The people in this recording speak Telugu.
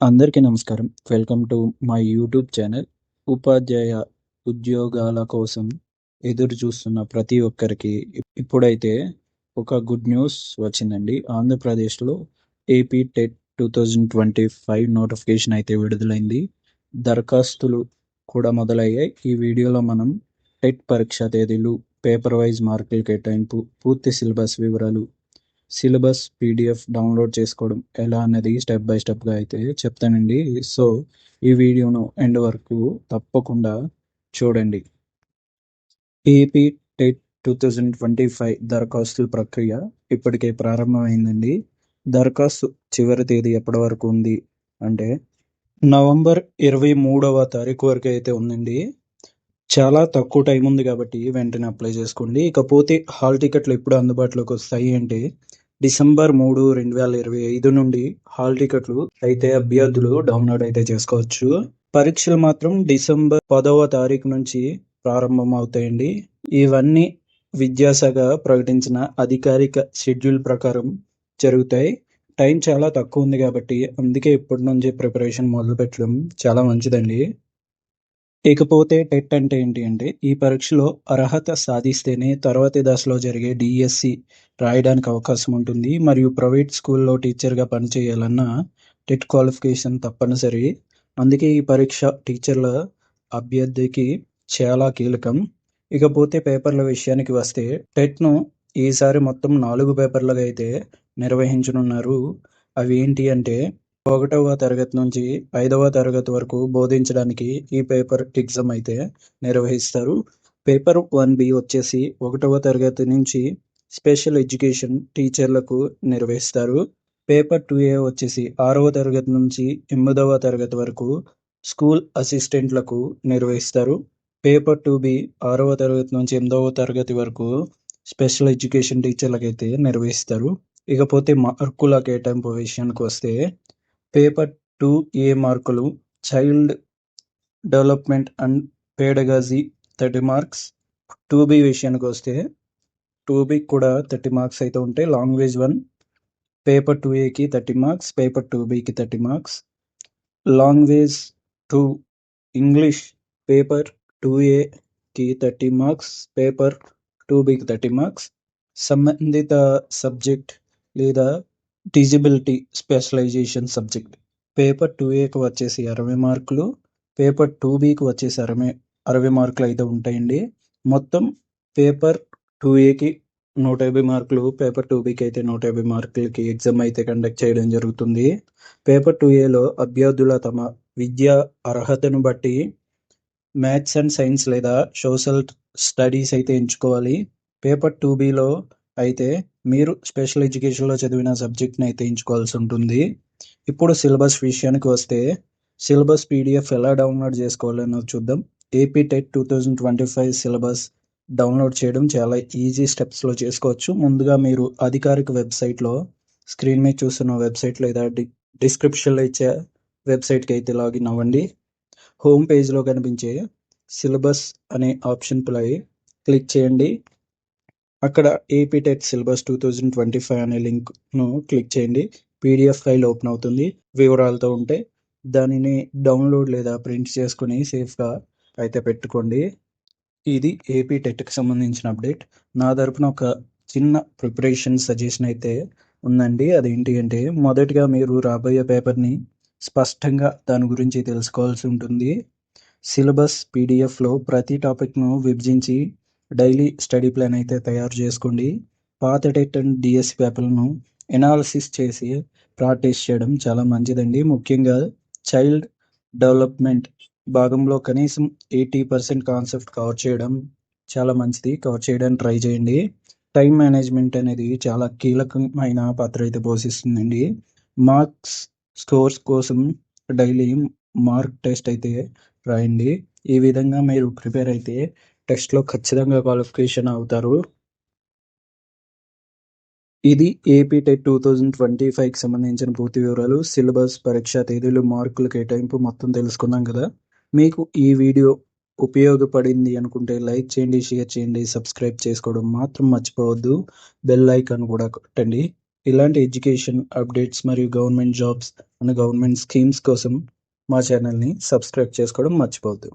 అందరికీ నమస్కారం. Welcome to my YouTube channel. ఉపాధ్యాయ ఉద్యోగాల కోసం ఎదురు చూస్తున్న ప్రతి ఒక్కరికి ఇప్పుడైతే ఒక గుడ్ న్యూస్ వచ్చిందండి. ఆంధ్రప్రదేశ్‌లో ఏపీ టెట్ 2025 నోటిఫికేషన్ అయితే విడుదలైంది. దరఖాస్తులు కూడా మొదలయ్యాయి. ఈ వీడియోలో మనం టెట్ పరీక్ష తేదీలు, పేపర్ వైజ్ మార్కుల కేటాయింపు, పూర్తి సిలబస్ వివరాలు, సిలబస్ పీడిఎఫ్ డౌన్లోడ్ చేసుకోవడం ఎలా అనేది స్టెప్ బై స్టెప్‌గా అయితే చెప్తానండి. సో, ఈ వీడియోను ఎండ్ వరకు తప్పకుండా చూడండి. ఏపీ టెట్ 2025 దరఖాస్తుల ప్రక్రియ ఇప్పటికే ప్రారంభమైందండి. దరఖాస్తు చివరి తేదీ ఎప్పటి వరకు ఉంది అంటే నవంబర్ 23వ తారీఖు వరకు అయితే ఉందండి. చాలా తక్కువ టైం ఉంది కాబట్టి వెంటనే అప్లై చేసుకోండి. ఇకపోతే హాల్ టికెట్లు ఎప్పుడు అందుబాటులోకి వస్తాయి అంటే డిసెంబర్ 3, 2025 నుండి హాల్ టికెట్లు అయితే అభ్యర్థులు డౌన్లోడ్ అయితే చేసుకోవచ్చు. పరీక్షలు మాత్రం డిసెంబర్ పదవ తారీఖు నుంచి ప్రారంభం అవుతాయండి. ఇవన్నీ విద్యాశాఖ ప్రకటించిన అధికారిక షెడ్యూల్ ప్రకారం జరుగుతాయి. టైం చాలా తక్కువ ఉంది కాబట్టి అందుకే ఇప్పటి నుంచే ప్రిపరేషన్ మొదలు పెట్టడం చాలా మంచిదండి. ఇకపోతే టెట్ అంటే ఏంటి అంటే ఈ పరీక్షలో అర్హత సాధిస్తేనే తర్వాతి దశలో జరిగే డిఎస్సి రాయడానికి అవకాశం ఉంటుంది. మరియు ప్రైవేట్ స్కూల్‌లో టీచర్‌గా పనిచేయాలన్నా టెట్ క్వాలిఫికేషన్ తప్పనిసరి. అందుకే ఈ పరీక్ష టీచర్ల అభ్యర్థికి చాలా కీలకం. ఇకపోతే పేపర్ల విషయానికి వస్తే టెట్‌ను ఈసారి మొత్తం నాలుగు పేపర్లుగా అయితే నిర్వహించనున్నారు. అవి ఏంటి అంటే ఒకటవ తరగతి నుంచి ఐదవ తరగతి వరకు బోధించడానికి ఈ పేపర్ ఎగ్జామ్ అయితే నిర్వహిస్తారు. పేపర్ వన్ బి వచ్చేసి ఒకటవ తరగతి నుంచి స్పెషల్ ఎడ్యుకేషన్ టీచర్లకు నిర్వహిస్తారు. పేపర్ టూ ఏ వచ్చేసి ఆరవ తరగతి నుంచి ఎనిమిదవ తరగతి వరకు స్కూల్ అసిస్టెంట్లకు నిర్వహిస్తారు. పేపర్ టూ బి ఆరవ తరగతి నుంచి ఎనిమిదవ తరగతి వరకు స్పెషల్ ఎడ్యుకేషన్ టీచర్లకైతే నిర్వహిస్తారు. ఇకపోతే మార్కుల కేటాయింపు విషయానికి వస్తే పేపర్ 2ఏ మార్కులు child development and pedagogy thirty marks. Two B విషయానికి వస్తే టూ 2బికి కూడా 30 మార్క్స్ అయితే ఉంటాయి. లాంగ్వేజ్ వన్ పేపర్ 2ఏకి 30 మార్క్స్, పేపర్ 2బికి 30 marks. Language two English paper 2ఏకి 30 marks, paper 2బికి 30 మార్క్స్. సంబంధిత సబ్జెక్ట్ లేదా డిజిబిలిటీ స్పెషలైజేషన్ సబ్జెక్ట్ పేపర్ 2ఏకి వచ్చేసి 60 మార్కులు, పేపర్ టూ 2బికి వచ్చేసి 60 60 మార్కులు అయితే ఉంటాయండి. మొత్తం పేపర్ 2ఏకి 150 మార్కులు, పేపర్ టూ బీకి అయితే 150 మార్కులకి ఎగ్జామ్ అయితే కండక్ట్ చేయడం జరుగుతుంది. పేపర్ టూ ఏలో అభ్యర్థుల తమ విద్యా అర్హతను బట్టి మ్యాథ్స్ అండ్ సైన్స్ లేదా సోషల్ స్టడీస్ అయితే ఎంచుకోవాలి. పేపర్ టూ బీలో అయితే మీరు స్పెషల్ ఎడ్యుకేషన్‌లో చదివిన సబ్జెక్ట్‌ని అయితే ఎంచుకోవాల్సి ఉంటుంది. ఇప్పుడు సిలబస్ విషయానికి వస్తే సిలబస్ పీడిఎఫ్ ఎలా డౌన్లోడ్ చేసుకోవాలన్నది చూద్దాం. ఏపీ టెట్ 2025 సిలబస్ డౌన్లోడ్ చేయడం చాలా ఈజీ స్టెప్స్‌లో చేసుకోవచ్చు. ముందుగా మీరు అధికారిక వెబ్‌సైట్‌లో స్క్రీన్ మీద చూస్తున్న వెబ్‌సైట్ లేదా డి డిస్క్రిప్షన్‌లో ఇచ్చే వెబ్‌సైట్‌కి అయితే లాగిన్ అవ్వండి. హోమ్ పేజ్‌లో కనిపించే సిలబస్ అనే ఆప్షన్‌పై క్లిక్ చేయండి. అక్కడ ఏపీ టెట్ సిలబస్ 2025 అనే లింక్‌ను క్లిక్ చేయండి. పీడిఎఫ్ ఫైల్ ఓపెన్ అవుతుంది. వివరాలతో ఉంటే దానిని డౌన్లోడ్ లేదా ప్రింట్ చేసుకుని సేఫ్‌గా అయితే పెట్టుకోండి. ఇది ఏపీ టెట్‌కి సంబంధించిన అప్డేట్. నా తరపున ఒక చిన్న ప్రిపరేషన్ సజెషన్ అయితే ఉందండి. అదేంటి అంటే మొదటిగా మీరు రాబోయే పేపర్‌ని స్పష్టంగా దాని గురించి తెలుసుకోవాల్సి ఉంటుంది. సిలబస్ పీడిఎఫ్‌లో ప్రతి టాపిక్‌ను విభజించి డైలీ స్టడీ ప్లాన్ అయితే తయారు చేసుకోండి. పాత టెట్ అండ్ డిఎస్సి పేపర్‌లను ఎనాలిసిస్ చేసి ప్రాక్టీస్ చేయడం చాలా మంచిదండి. ముఖ్యంగా చైల్డ్ డెవలప్మెంట్ భాగంలో కనీసం 80% కాన్సెప్ట్ కవర్ చేయడం చాలా మంచిది. కవర్ చేయడానికి ట్రై చేయండి. టైం మేనేజ్మెంట్ అనేది చాలా కీలకమైన పాత్ర అయితే పోషిస్తుందండి. మార్క్స్ స్కోర్స్ కోసం డైలీ మార్క్ టెస్ట్ అయితే రాయండి. ఈ విధంగా మీరు ప్రిపేర్ అయితే టెస్ట్‌లో ఖచ్చితంగా క్వాలిఫికేషన్ అవుతారు. ఇది ఏపీ టెట్ 2025కి సంబంధించిన పూర్తి వివరాలు. సిలబస్, పరీక్ష తేదీలు, మార్కుల కేటాయింపు మొత్తం తెలుసుకున్నాం కదా! మీకు ఈ వీడియో ఉపయోగపడింది అనుకుంటే లైక్ చేయండి, షేర్ చేయండి, సబ్స్క్రైబ్ చేసుకోవడం మాత్రం మర్చిపోవద్దు. బెల్ ఐకాన్ కూడా కొట్టండి. ఇలాంటి ఎడ్యుకేషన్ అప్డేట్స్ మరియు government jobs and government schemes కోసం మా ఛానల్ని సబ్స్క్రైబ్ చేసుకోవడం మర్చిపోవద్దు